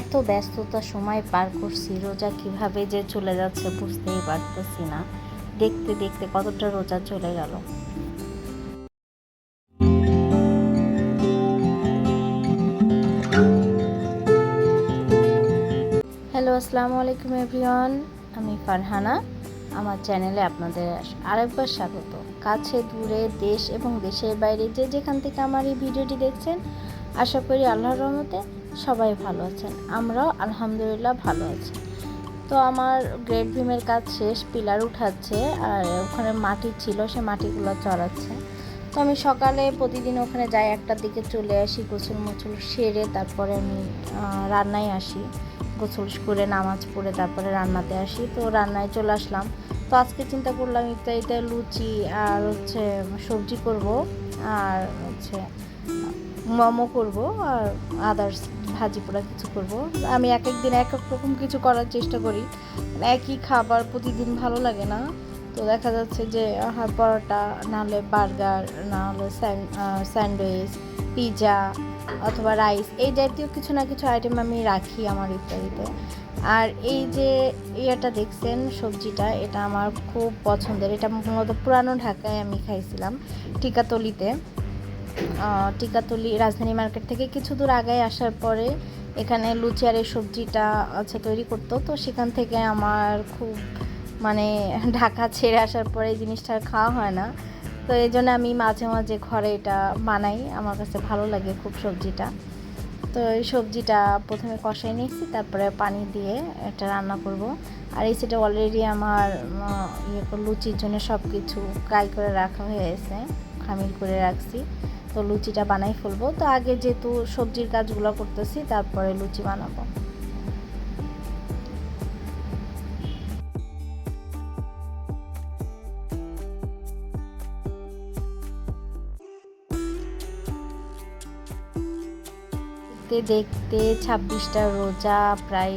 এত ব্যস্ততা সময় পার করছি রোজা কীভাবে যে চলে যাচ্ছে বুঝতেই পারতেছি না। দেখতে দেখতে কতটা রোজা চলে গেল। হ্যালো, আসসালামু আলাইকুম এভরিওয়ান, আমি ফারহানা। আমার চ্যানেলে আপনাদের আরেকবার স্বাগত। কাছে, দূরে, দেশ এবং দেশের বাইরে যে যেখান থেকে আমার এই ভিডিওটি দেখছেন, আশা করি আল্লাহর রহমতে সবাই ভালো আছেন। আমরাও আলহামদুলিল্লাহ ভালো আছি। তো আমার গ্রেট ভিমের কাজ শেষ, পিলার উঠাচ্ছে আর ওখানে মাটি ছিল, সে মাটিগুলো চড়াচ্ছে। তো আমি সকালে প্রতিদিন ওখানে যাই, একটার দিকে চলে আসি, গোসল মোছল সেরে তারপরে আমি রান্নায় আসি। গোসল করে নামাজ পড়ে তারপরে রান্নাতে আসি। তো রান্নায় চলে আসলাম। তো আজকে চিন্তা করলাম ইত্যাদিতে লুচি আর হচ্ছে সবজি করব আর হচ্ছে মোমো করব আর আদার্স ভাজি পোড়া কিছু করব। আমি এক এক দিন এক এক রকম কিছু করার চেষ্টা করি। মানে একই খাবার প্রতিদিন ভালো লাগে না। তো দেখা যাচ্ছে যে পরোটা নাহলে বার্গার নাহলে স্যান্ডউইচ পিৎজা অথবা রাইস এই জাতীয় কিছু না কিছু আইটেম আমি রাখি আমার ইত্যাদিতে। আর এই যে ইয়েটা দেখছেন, সবজিটা, এটা আমার খুব পছন্দের। এটা মূলত পুরানো ঢাকায় আমি খাইছিলাম টিকাতলিতে টিকাতলি রাজধানী মার্কেট থেকে কিছু দূর আগায় আসার পরে এখানে লুচি আর এই সবজিটা আচ্ছা তৈরি করতো। তো সেখান থেকে আমার খুব মানে ঢাকা ছেড়ে আসার পরে এই জিনিসটা খাওয়া হয় না। তো এই জন্য আমি মাঝে মাঝে ঘরে এটা বানাই। আমার কাছে ভালো লাগে খুব সবজিটা। তো এই সবজিটা প্রথমে কষাই নিয়েছি, তারপরে পানি দিয়ে এটা রান্না করব। আর এই সেটা অলরেডি আমার ইয়ে লুচির জন্য সব কিছু ফ্রাই করে রাখা হয়েছে খামির করে রাখছি। তো লুচিটা বানাই ফেলব। তো আগে যেহেতু সবজির কাজগুলো করতেছি, তারপরে লুচি বানাবো। দেখতে দেখতে ছাব্বিশটা রোজা প্রায়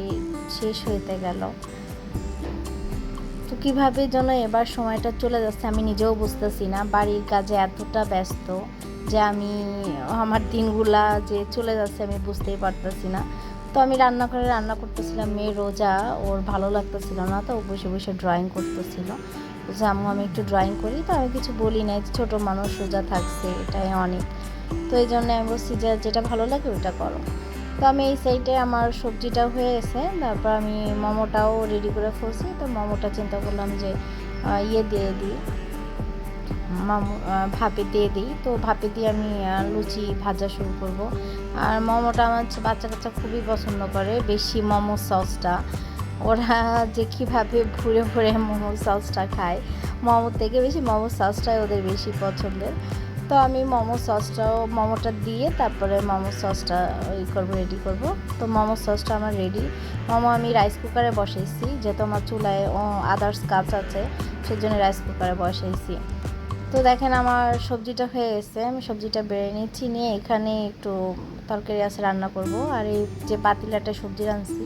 শেষ হইতে গেল। তো কীভাবে যেন এবার সময়টা চলে যাচ্ছে আমি নিজেও বুঝতেছি না। বাড়ির কাজে এতটা ব্যস্ত। যে আমি, আমার দিনগুলা যে চলে যাচ্ছে আমি বুঝতেই পারতেছি না। তো আমি রান্না করে রান্না করতেছিলাম, মেয়ে রোজা, ওর ভালো লাগতেছিল না তো বসে বসে ড্রয়িং করতেছিল। যে আমি একটু ড্রয়িং করি। তো আমি কিছু বলি নাই, ছোট মানুষ রোজা থাকছে, এটাই অনেক। তো এই জন্য আমি বলছি যে, যেটা ভালো লাগে ওইটা করো। তো আমি এই সাইডে আমার সবজিটা হয়ে গেছে, তারপর আমি মোমোটাও রেডি করে ফেলছি। তো মোমোটা চিন্তা করলাম যে ইয়ে দিয়ে দিই। ভাপে দিয়ে দিই। তো ভাপে দিয়ে আমি লুচি ভাজা শুরু করব। আর মোমোটা আমার বাচ্চা কাচ্চা খুবই পছন্দ করে, বেশি মোমো সসটা। ওরা যে কীভাবে ভুরে ভুরে মোমো সসটা খায় মোমোর থেকে বেশি মোমো সসটাই ওদের বেশি পছন্দের। তো আমি মোমো সসটাও, মোমোটা দিয়ে তারপরে মোমো সসটা ওই করব রেডি করব। তো মোমো সসটা আমার রেডি মোমো আমি রাইস কুকারে বসাইছি, যেহেতু আমার চুলায় আদার্স কাজ আছে, সেজন্য রাইস কুকারে বসাইছি। তো দেখেন আমার সবজিটা হয়ে গেছে। আমি সবজিটা বেড়ে নিচ্ছি, নিয়ে এখানে একটু তরকারি আছে রান্না করব। আর এই যে পাতিলাটা সবজি রাঁধছি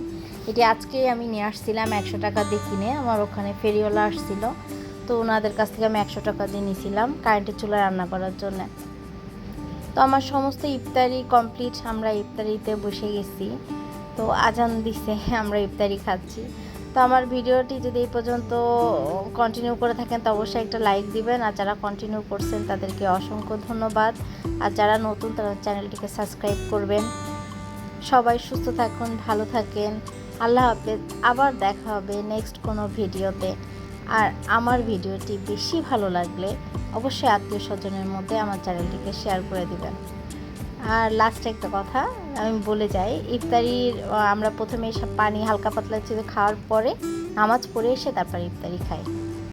এটি আজকেই আমি নিয়ে আসছিলাম একশো টাকা দিয়ে কিনে। আমার ওখানে ফেরিওয়ালা আসছিল, তো ওনাদের কাছ থেকে আমি একশো টাকা দিয়ে নিয়েছিলাম কারেন্টের চুলা রান্না করার জন্য। তো আমার সমস্ত ইফতারি কমপ্লিট, আমরা ইফতারিতে বসে গেছি। তো আজান দিছে, আমরা ইফতারি খাচ্ছি। তো আমার ভিডিওটি যদি এই পর্যন্ত কন্টিনিউ করে থাকেন, তো অবশ্যই একটা লাইক দিবেন। আর যারা কন্টিনিউ করছেন, তাদেরকে অসংখ্য ধন্যবাদ। আর যারা নতুন, তারা চ্যানেলটিকে সাবস্ক্রাইব করবেন। সবাই সুস্থ থাকুন, ভালো থাকেন। আল্লাহ হাফেজ। আবার দেখা হবে নেক্সট কোনো ভিডিওতে। আর আমার ভিডিওটি বেশি ভালো লাগলে, অবশ্যই আত্মীয় স্বজনের মধ্যে আমার চ্যানেলটিকে শেয়ার করে দিবেন। আর লাস্টে একটা কথা, আমি বলে যাই, ইফতারির আমরা প্রথমে সব পানি হালকা পাতলা খাওয়ার পরে নামাজ পড়ে এসে তারপর ইফতারি খাই।